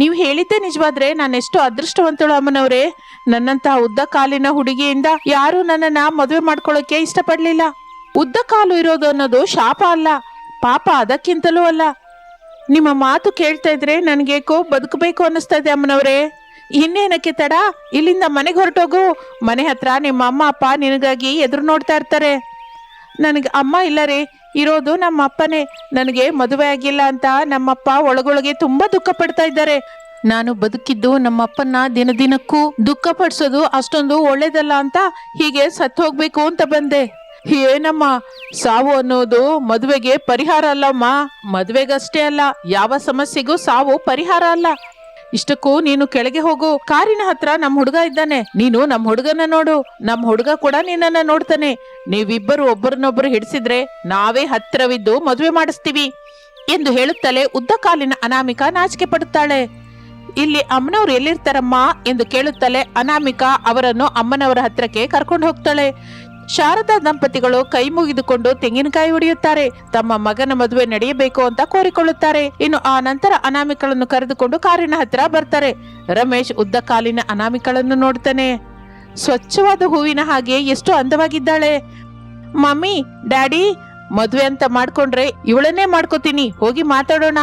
ನೀವು ಹೇಳಿದ್ದೆ ನಿಜವಾದ್ರೆ ಎಷ್ಟು ಅದೃಷ್ಟವಂತಳು ಅಮ್ಮನವ್ರೆ. ನನ್ನಂತಹ ಉದ್ದ ಕಾಲಿನ ಹುಡುಗಿಯಿಂದ ಯಾರು ನನ್ನನ್ನ ಮದುವೆ ಮಾಡ್ಕೊಳ್ಳೋಕೆ ಇಷ್ಟಪಡ್ಲಿಲ್ಲ. ಉದ್ದ ಕಾಲು ಇರೋದು ಅನ್ನೋದು ಶಾಪ ಅಲ್ಲ, ಪಾಪ ಅದಕ್ಕಿಂತಲೂ ಅಲ್ಲ. ನಿಮ್ಮ ಮಾತು ಕೇಳ್ತಾ ಇದ್ರೆ ನನಗೇಕೋ ಬದುಕಬೇಕು ಅನ್ನಿಸ್ತಾ ಇದೆ ಅಮ್ಮನವ್ರೆ. ಇನ್ನೇನಕ್ಕೆ ತಡ? ಇಲ್ಲಿಂದ ಮನೆಗೆ ಹೊರಟೋಗು. ಮನೆ ಹತ್ರ ನಿಮ್ಮ ಅಮ್ಮ, ಅಪ್ಪ ನಿನಗಾಗಿ ಎದುರು ನೋಡ್ತಾ ಇರ್ತಾರೆ. ನನಗೆ ಅಮ್ಮ ಇಲ್ಲ ರೀ. ಇರೋದು ನಮ್ಮ ಅಪ್ಪನೇ. ನನಗೆ ಮದುವೆ ಆಗಿಲ್ಲ ಅಂತ ನಮ್ಮಪ್ಪ ಒಳಗೊಳಗೆ ತುಂಬಾ ದುಃಖ ಪಡ್ತಾ ಇದ್ದಾರೆ. ನಾನು ಬದುಕಿದ್ದು ನಮ್ಮಪ್ಪನ ದಿನ ದಿನಕ್ಕೂ ದುಃಖ ಪಡಿಸೋದು ಅಷ್ಟೊಂದು ಒಳ್ಳೇದಲ್ಲ ಅಂತ ಹೀಗೆ ಸತ್ತು ಹೋಗ್ಬೇಕು ಅಂತ ಬಂದೆ. ಏನಮ್ಮ? ಸಾವು ಅನ್ನೋದು ಮದುವೆಗೆ ಪರಿಹಾರ ಅಲ್ಲಮ್ಮ. ಮದುವೆಗಷ್ಟೇ ಅಲ್ಲ, ಯಾವ ಸಮಸ್ಯೆಗೂ ಸಾವು ಪರಿಹಾರ ಅಲ್ಲ. ಇಷ್ಟಕ್ಕೂ ನೀನು ಕೆಳಗೆ ಹೋಗು. ಕಾರಿನ ಹತ್ರ ನಮ್ ಹುಡುಗ ಇದ್ದಾನೆ. ನೀನು ನಮ್ ಹುಡುಗನ ನೋಡು. ನಮ್ ಹುಡುಗ ಕೂಡ ನಿನ್ನನ್ನ ನೋಡ್ತಾನೆ. ನೀವಿಬ್ಬರು ಒಬ್ಬರನ್ನೊಬ್ಬರು ಹಿಡಿಸಿದ್ರೆ ನಾವೇ ಹತ್ತಿರವಿದ್ದು ಮದುವೆ ಮಾಡಿಸ್ತೀವಿ ಎಂದು ಹೇಳುತ್ತಲೇ ಉದ್ದ ಕಾಲಿನ ಅನಾಮಿಕಾ ನಾಚಿಕೆ ಪಡುತ್ತಾಳೆ. ಇಲ್ಲಿ ಅಮ್ಮನವ್ರು ಎಲ್ಲಿರ್ತಾರಮ್ಮ? ಎಂದು ಕೇಳುತ್ತಲೇ ಅನಾಮಿಕಾ ಅವರನ್ನು ಅಮ್ಮನವರ ಹತ್ರಕ್ಕೆ ಕರ್ಕೊಂಡು ಹೋಗ್ತಾಳೆ. ಶಾರದಾ ದಂಪತಿಗಳು ಕೈ ಮುಗಿದುಕೊಂಡು ತೆಂಗಿನಕಾಯಿ ಹೊಡೆಯುತ್ತಾರೆ. ತಮ್ಮ ಮಗನ ಮದುವೆ ನಡೆಯಬೇಕು ಅಂತ ಕೋರಿಕೊಳ್ಳುತ್ತಾರೆ. ಇನ್ನು ಆ ನಂತರ ಅನಾಮಿಕಳನ್ನು ಕರೆದುಕೊಂಡು ಕಾರಿನ ಹತ್ತಿರ ಬರ್ತಾರೆ. ರಮೇಶ್ ಉದ್ದ ಕಾಲಿನ ಅನಾಮಿಕಳನ್ನು ನೋಡ್ತಾನೆ. ಸ್ವಚ್ಛವಾದ ಹೂವಿನ ಹಾಗೆ ಎಷ್ಟು ಅಂದವಾಗಿದ್ದಾಳೆ. ಮಮ್ಮಿ, ಡ್ಯಾಡಿ, ಮದುವೆ ಅಂತ ಮಾಡ್ಕೊಂಡ್ರೆ ಇವಳನ್ನೇ ಮಾಡ್ಕೋತೀನಿ. ಹೋಗಿ ಮಾತಾಡೋಣ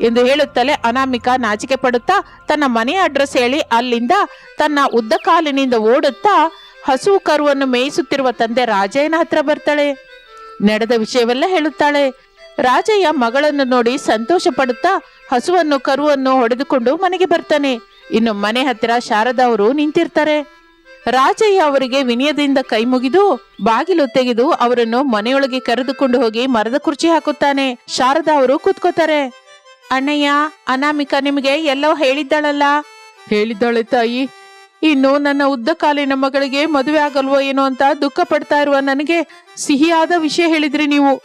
ಎಂದು ಹೇಳುತ್ತಲೇ ಅನಾಮಿಕಾ ನಾಚಿಕೆ ಪಡುತ್ತಾ ತನ್ನ ಮನೆಯ ಅಡ್ರೆಸ್ ಹೇಳಿ ಅಲ್ಲಿಂದ ತನ್ನ ಉದ್ದ ಕಾಲಿನಿಂದ ಓಡುತ್ತಾ ಹಸು ಕರುವನ್ನು ಮೇಯಿಸುತ್ತಿರುವ ತಂದೆ ರಾಜಯ್ಯನ ಹತ್ರ ಬರ್ತಾಳೆ. ನಡೆದ ವಿಷಯವೆಲ್ಲ ಹೇಳುತ್ತಾಳೆ. ರಾಜಯ್ಯ ಮಗಳನ್ನು ನೋಡಿ ಸಂತೋಷ ಪಡುತ್ತಾ ಹಸುವನ್ನು ಕರುವನ್ನು ಹೊಡೆದುಕೊಂಡು ಮನೆಗೆ ಬರ್ತಾನೆ. ಇನ್ನು ಮನೆ ಹತ್ತಿರ ಶಾರದಾ ಅವರು ನಿಂತಿರ್ತಾರೆ. ರಾಜಯ್ಯ ಅವರಿಗೆ ವಿನಯದಿಂದ ಕೈ ಮುಗಿದು ಬಾಗಿಲು ತೆಗೆದು ಅವರನ್ನು ಮನೆಯೊಳಗೆ ಕರೆದುಕೊಂಡು ಹೋಗಿ ಮರದ ಕುರ್ಚಿ ಹಾಕುತ್ತಾನೆ. ಶಾರದಾ ಅವರು ಕೂತ್ಕೋತಾರೆ. ಅಣ್ಣಯ್ಯ, ಅನಾಮಿಕಾ ನಿಮಗೆ ಎಲ್ಲೋ ಹೇಳಿದ್ದಾಳಲ್ಲ? ಹೇಳಿದ್ದಾಳೆ ತಾಯಿ. ಇನ್ನು ನನ್ನ ಉದ್ದಕಾಲಿನ ಮಗಳಿಗೆ ಮದುವೆ ಆಗಲ್ವೋ ಏನೋ ಅಂತ ದುಃಖ ಪಡ್ತಾ ಇರುವ ನನಗೆ ಸಿಹಿಯಾದ ವಿಷಯ ಹೇಳಿದ್ರಿ ನೀವು.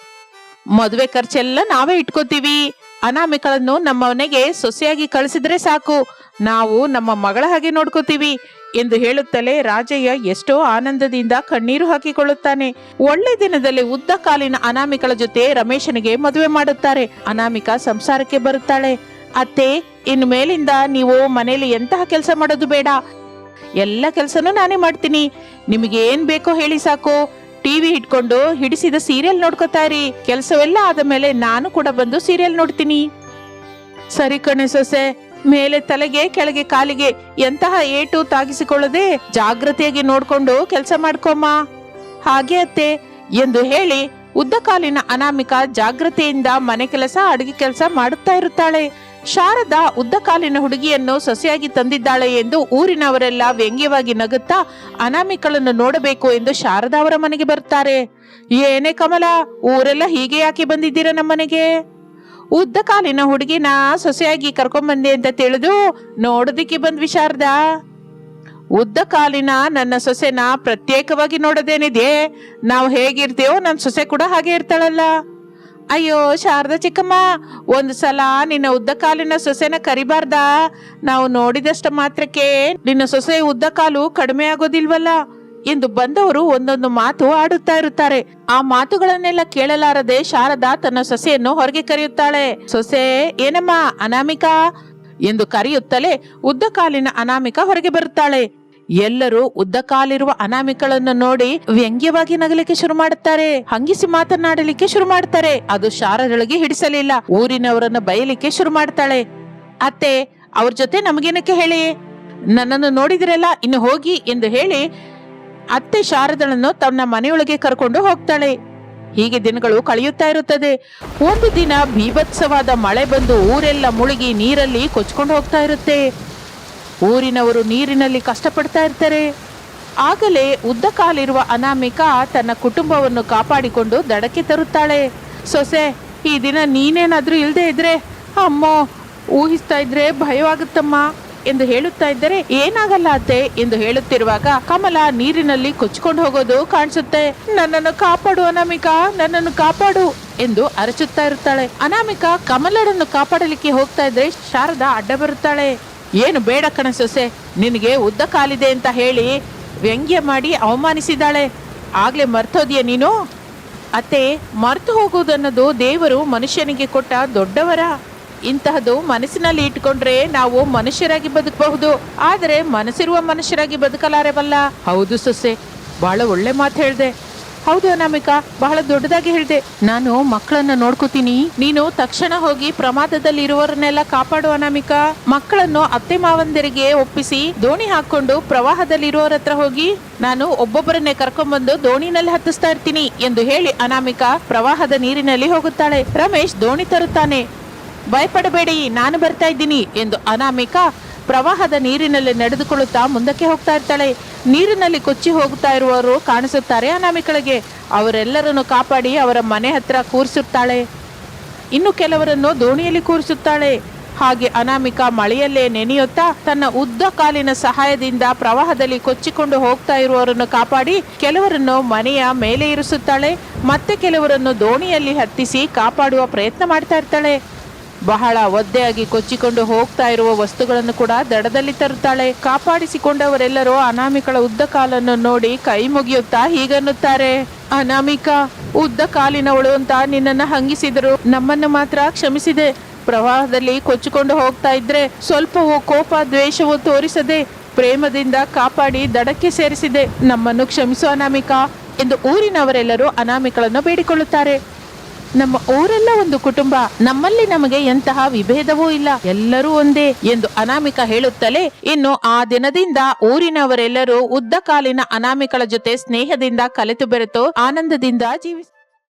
ಮದುವೆ ಖರ್ಚೆಲ್ಲ ನಾವೇ ಇಟ್ಕೋತೀವಿ. ಅನಾಮಿಕಳನ್ನು ನಮ್ಮ ಮನೆಗೆ ಸೊಸೆಯಾಗಿ ಕಳಿಸಿದ್ರೆ ಸಾಕು. ನಾವು ನಮ್ಮ ಮಗಳ ಹಾಗೆ ನೋಡ್ಕೋತೀವಿ ಎಂದು ಹೇಳುತ್ತಲೇ ರಾಜಯ್ಯ ಎಷ್ಟೋ ಆನಂದದಿಂದ ಕಣ್ಣೀರು ಹಾಕಿಕೊಳ್ಳುತ್ತಾನೆ. ಒಳ್ಳೆ ದಿನದಲ್ಲಿ ಉದ್ದ ಕಾಲಿನ ಅನಾಮಿಕಳ ಜೊತೆ ರಮೇಶನಿಗೆ ಮದುವೆ ಮಾಡುತ್ತಾರೆ. ಅನಾಮಿಕ ಸಂಸಾರಕ್ಕೆ ಬರುತ್ತಾಳೆ. ಅತ್ತೆ, ಇನ್ನು ಮೇಲಿಂದ ನೀವು ಮನೆಯಲ್ಲಿ ಎಂತಹ ಕೆಲಸ ಮಾಡೋದು ಬೇಡ. ಎಲ್ಲ ಕೆಲಸನೂ ನಾನೇ ಮಾಡ್ತೀನಿ. ನಿಮಗೆ ಏನ್ ಬೇಕೋ ಹೇಳಿ ಸಾಕು. ಟಿವಿ ಇಟ್ಕೊಂಡು ಹಿಡಿಸಿದ ಸೀರಿಯಲ್ ನೋಡ್ಕೋತಾ ಇರಿ ಕೆಲಸವೆಲ್ಲ ಆದ ಮೇಲೆ ನಾನು ಕೂಡ ಬಂದು ಸೀರಿಯಲ್ ನೋಡ್ತೀನಿ. ಸರಿ ಕಣೆ ಸೊಸೆ, ಮೇಲೆ ತಲೆಗೆ, ಕೆಳಗೆ ಕಾಲಿಗೆ ಎಂತಹ ಏಟು ತಾಗಿಸಿಕೊಳ್ಳದೆ ಜಾಗ್ರತೆಯಾಗಿ ನೋಡ್ಕೊಂಡು ಕೆಲಸ ಮಾಡ್ಕೊಮ್ಮ. ಹಾಗೆ ಅತ್ತೆ, ಎಂದು ಹೇಳಿ ಉದ್ದ ಕಾಲಿನ ಅನಾಮಿಕ ಜಾಗ್ರತೆಯಿಂದ ಮನೆ ಕೆಲಸ, ಅಡುಗೆ ಕೆಲಸ ಮಾಡುತ್ತಾ ಇರುತ್ತಾಳೆ. ಶಾರದಾ ಉದ್ದಕಾಲಿನ ಹುಡುಗಿಯನ್ನು ಸೊಸೆಯಾಗಿ ತಂದಿದ್ದಾಳೆ ಎಂದು ಊರಿನವರೆಲ್ಲ ವ್ಯಂಗ್ಯವಾಗಿ ನಗುತ್ತಾ ಅನಾಮಿಕಳನ್ನು ನೋಡಬೇಕು ಎಂದು ಶಾರದಾ ಅವರ ಮನೆಗೆ ಬರ್ತಾರೆ. ಏನೇ ಕಮಲ, ಊರೆಲ್ಲ ಹೀಗೆ ಯಾಕೆ ಬಂದಿದ್ದೀರಾ ನಮ್ಮನೆಗೆ? ಉದ್ದ ಕಾಲಿನ ಹುಡುಗಿನ ಸೊಸೆಯಾಗಿ ಕರ್ಕೊಂಬಂದೆ ಅಂತ ತಿಳಿದು ನೋಡೋದಿಕ್ಕೆ ಬಂದ್ವಿ ಶಾರದಾ. ಉದ್ದ ಕಾಲಿನ ನನ್ನ ಸೊಸೆನ ಪ್ರತ್ಯೇಕವಾಗಿ ನೋಡೋದೇನಿದೆ. ನಾವು ಹೇಗಿರ್ತೀವೋ ನನ್ನ ಸೊಸೆ ಕೂಡ ಹಾಗೆ ಇರ್ತಾಳಲ್ಲ. ಅಯ್ಯೋ, ಶಾರದಾ ಚಿಕ್ಕಮ್ಮ, ಒಂದು ಸಲ ನಿನ್ನ ಉದ್ದ ಕಾಲಿನ ಸೊಸೆನ ಕರಿಬಾರ್ದ? ನಾವು ನೋಡಿದಷ್ಟು ಮಾತ್ರಕ್ಕೆ ನಿನ್ನ ಸೊಸೆ ಉದ್ದ ಕಾಲು ಕಡಿಮೆ ಆಗೋದಿಲ್ವಲ್ಲ? ಎಂದು ಬಂದವರು ಒಂದೊಂದು ಮಾತು ಆಡುತ್ತಾ ಇರುತ್ತಾರೆ. ಆ ಮಾತುಗಳನ್ನೆಲ್ಲ ಕೇಳಲಾರದೆ ಶಾರದಾ ತನ್ನ ಸೊಸೆಯನ್ನು ಹೊರಗೆ ಕರೆಯುತ್ತಾಳೆ. ಸೊಸೆ, ಏನಮ್ಮ ಅನಾಮಿಕಾ? ಎಂದು ಕರೆಯುತ್ತಲೇ ಉದ್ದ ಕಾಲಿನ ಅನಾಮಿಕ ಹೊರಗೆ ಬರುತ್ತಾಳೆ. ಎಲ್ಲರೂ ಉದ್ದ ಕಾಲಿರುವ ಅನಾಮಿಕಳನ್ನು ನೋಡಿ ವ್ಯಂಗ್ಯವಾಗಿ ನಗಲಿಕ್ಕೆ ಶುರು ಮಾಡುತ್ತಾರೆ. ಹಂಗಿಸಿ ಮಾತನಾಡಲಿಕ್ಕೆ ಶುರು ಮಾಡ್ತಾರೆ ಅದು ಶಾರದೊಳಗೆ ಹಿಡಿಸಲಿಲ್ಲ. ಊರಿನವರನ್ನ ಬಯಲಿಕ್ಕೆ ಶುರು ಮಾಡ್ತಾಳೆ. ಅತ್ತೆ, ಅವ್ರ ಜೊತೆ ನಮಗೇನಕ್ಕೆ ಹೇಳಿ? ನನ್ನನ್ನು ನೋಡಿದಿರಲ್ಲ, ಇನ್ನು ಹೋಗಿ ಎಂದು ಹೇಳಿ ಅತ್ತೆ ಶಾರದಳನ್ನು ತನ್ನ ಮನೆಯೊಳಗೆ ಕರ್ಕೊಂಡು ಹೋಗ್ತಾಳೆ. ಹೀಗೆ ದಿನಗಳು ಕಳೆಯುತ್ತಾ ಇರುತ್ತದೆ. ಒಂದು ದಿನ ಬೀಭತ್ಸವಾದ ಮಳೆ ಬಂದು ಊರೆಲ್ಲ ಮುಳುಗಿ ನೀರಲ್ಲಿ ಕೊಚ್ಕೊಂಡು ಹೋಗ್ತಾ ಇರುತ್ತೆ. ಊರಿನವರು ನೀರಿನಲ್ಲಿ ಕಷ್ಟಪಡ್ತಾ ಇರ್ತಾರೆ. ಆಗಲೇ ಉದ್ದ ಕಾಲಿರುವ ಅನಾಮಿಕ ತನ್ನ ಕುಟುಂಬವನ್ನು ಕಾಪಾಡಿಕೊಂಡು ದಡಕ್ಕೆ ತರುತ್ತಾಳೆ. ಸೊಸೆ, ಈ ದಿನ ನೀನೇನಾದರೂ ಇಲ್ಲದೆ ಇದ್ರೆ, ಅಮ್ಮೋ, ಊಹಿಸ್ತಾ ಇದ್ರೆ ಭಯವಾಗುತ್ತಮ್ಮ ಎಂದು ಹೇಳುತ್ತಾ ಇದ್ದರೆ ಏನಾಗಲ್ಲ ಅತ್ತೆ ಎಂದು ಹೇಳುತ್ತಿರುವಾಗ ಕಮಲ ನೀರಿನಲ್ಲಿ ಕೊಚ್ಕೊಂಡು ಹೋಗೋದು ಕಾಣಿಸುತ್ತೆ. ನನ್ನನ್ನು ಕಾಪಾಡು ಅನಾಮಿಕ, ನನ್ನನ್ನು ಕಾಪಾಡು ಎಂದು ಅರಚುತ್ತಾ ಇರುತ್ತಾಳೆ. ಅನಾಮಿಕ ಕಮಲರನ್ನು ಕಾಪಾಡಲಿಕ್ಕೆ ಹೋಗ್ತಾ ಇದ್ರೆ ಶಾರದಾ ಅಡ್ಡ ಬರುತ್ತಾಳೆ. ಏನು ಬೇಡ ಕಣ ಸೊಸೆ, ನಿನಗೆ ಉದ್ದ ಕಾಲಿದೆ ಅಂತ ಹೇಳಿ ವ್ಯಂಗ್ಯ ಮಾಡಿ ಅವಮಾನಿಸಿದಾಳೆ ಆಗ್ಲೇ ಮರ್ತೋದಿಯ ನೀನು? ಅತ್ತೆ, ಮರ್ತು ಹೋಗುವುದನ್ನೋದು ದೇವರು ಮನುಷ್ಯನಿಗೆ ಕೊಟ್ಟ ದೊಡ್ಡವರ. ಇಂತಹದ್ದು ಮನಸ್ಸಿನಲ್ಲಿ ಇಟ್ಕೊಂಡ್ರೆ ನಾವು ಮನುಷ್ಯರಾಗಿ ಬದುಕಬಹುದು, ಆದರೆ ಮನಸ್ಸಿರುವ ಮನುಷ್ಯರಾಗಿ ಬದುಕಲಾರೆವಲ್ಲ. ಹೌದು ಸೊಸೆ, ಬಹಳ ಒಳ್ಳೆ ಮಾತು ಹೇಳ್ದೆ. ಹೌದು ಅನಾಮಿಕಾ ಬಹಳ ದೊಡ್ಡದಾಗಿ ಹೇಳಿದೆ. ನಾನು ಮಕ್ಕಳನ್ನ ನೋಡ್ಕೋತೀನಿ. ನೀನು ತಕ್ಷಣ ಹೋಗಿ ಪ್ರಮಾದದಲ್ಲಿ ಇರುವವರನ್ನೆಲ್ಲ ಕಾಪಾಡು ಅನಾಮಿಕಾ. ಮಕ್ಕಳನ್ನು ಅತ್ತೆ ಮಾವಂದಿರಿಗೆ ಒಪ್ಪಿಸಿ ದೋಣಿ ಹಾಕೊಂಡು ಪ್ರವಾಹದಲ್ಲಿ ಇರುವವರ ಹತ್ರ ಹೋಗಿ ನಾನು ಒಬ್ಬೊಬ್ಬರನ್ನೇ ಕರ್ಕೊಂಡ್ಬಂದು ದೋಣಿನಲ್ಲಿ ಹತ್ತಿಸ್ತಾ ಇರ್ತೀನಿ ಎಂದು ಹೇಳಿ ಅನಾಮಿಕಾ ಪ್ರವಾಹದ ನೀರಿನಲ್ಲಿ ಹೋಗುತ್ತಾಳೆ. ರಮೇಶ್ ದೋಣಿ ತರುತ್ತಾನೆ. ಭಯಪಡಬೇಡಿ ನಾನು ಬರ್ತಾ ಇದ್ದೀನಿ ಎಂದು ಅನಾಮಿಕಾ ಪ್ರವಾಹದ ನೀರಿನಲ್ಲಿ ನಡೆದುಕೊಳ್ಳುತ್ತಾ ಮುಂದಕ್ಕೆ ಹೋಗ್ತಾ ಇರ್ತಾಳೆ. ನೀರಿನಲ್ಲಿ ಕೊಚ್ಚಿ ಹೋಗ್ತಾ ಇರುವವರು ಕಾಣಿಸುತ್ತಾರೆ. ಅನಾಮಿಕಳಿಗೆ ಅವರೆಲ್ಲರನ್ನು ಕಾಪಾಡಿ ಅವರ ಮನೆ ಹತ್ರ ಕೂರಿಸುತ್ತಾಳೆ. ಇನ್ನು ಕೆಲವರನ್ನು ದೋಣಿಯಲ್ಲಿ ಕೂರಿಸುತ್ತಾಳೆ. ಹಾಗೆ ಅನಾಮಿಕ ಮಳೆಯಲ್ಲೇ ನೆನೆಯುತ್ತಾ ತನ್ನ ಉದ್ದ ಕಾಲಿನ ಸಹಾಯದಿಂದ ಪ್ರವಾಹದಲ್ಲಿ ಕೊಚ್ಚಿಕೊಂಡು ಹೋಗ್ತಾ ಇರುವವರನ್ನು ಕಾಪಾಡಿ ಕೆಲವರನ್ನು ಮನೆಯ ಮೇಲೆ ಇರಿಸುತ್ತಾಳೆ. ಮತ್ತೆ ಕೆಲವರನ್ನು ದೋಣಿಯಲ್ಲಿ ಹತ್ತಿಸಿ ಕಾಪಾಡುವ ಪ್ರಯತ್ನ ಮಾಡ್ತಾ ಇರ್ತಾಳೆ. ಬಹಳ ಒದ್ದೆಯಾಗಿ ಕೊಚ್ಚಿಕೊಂಡು ಹೋಗ್ತಾ ಇರುವ ವಸ್ತುಗಳನ್ನು ಕೂಡ ದಡದಲ್ಲಿ ತರುತ್ತಾಳೆ. ಕಾಪಾಡಿಸಿಕೊಂಡವರೆಲ್ಲರೂ ಅನಾಮಿಕಳ ಉದ್ದ ಕಾಲನ್ನು ನೋಡಿ ಕೈ ಮುಗಿಯುತ್ತಾ ಹೀಗನ್ನುತ್ತಾರೆ. ಅನಾಮಿಕಾ, ಉದ್ದ ಕಾಲಿನವಳು ಅಂತ ನಿನ್ನನ್ನ ಹಂಗಿಸಿದರು. ನಮ್ಮನ್ನು ಮಾತ್ರ ಕ್ಷಮಿಸಿದೆ. ಪ್ರವಾಹದಲ್ಲಿ ಕೊಚ್ಚಿಕೊಂಡು ಹೋಗ್ತಾ ಇದ್ರೆ ಸ್ವಲ್ಪವೂ ಕೋಪ, ದ್ವೇಷವೂ ತೋರಿಸದೆ ಪ್ರೇಮದಿಂದ ಕಾಪಾಡಿ ದಡಕ್ಕೆ ಸೇರಿಸಿದೆ. ನಮ್ಮನ್ನು ಕ್ಷಮಿಸು ಅನಾಮಿಕಾ ಎಂದು ಊರಿನವರೆಲ್ಲರೂ ಅನಾಮಿಕಳನ್ನು ಬೇಡಿಕೊಳ್ಳುತ್ತಾರೆ. ನಮ್ಮ ಊರೆಲ್ಲ ಒಂದು ಕುಟುಂಬ, ನಮ್ಮಲ್ಲಿ ನಮಗೆ ಎಂತಹ ವಿಭೇದವೂ ಇಲ್ಲ. ಎಲ್ಲರೂ ಒಂದೇ ಎಂದು ಅನಾಮಿಕ ಹೇಳುತ್ತಲೇ ಇನ್ನು ಆ ದಿನದಿಂದ ಊರಿನವರೆಲ್ಲರೂ ಉದ್ದ ಕಾಲಿನ ಅನಾಮಿಕಳ ಜೊತೆ ಸ್ನೇಹದಿಂದ ಕಲೆತು ಬೆರೆತು ಆನಂದದಿಂದ ಜೀವಿಸ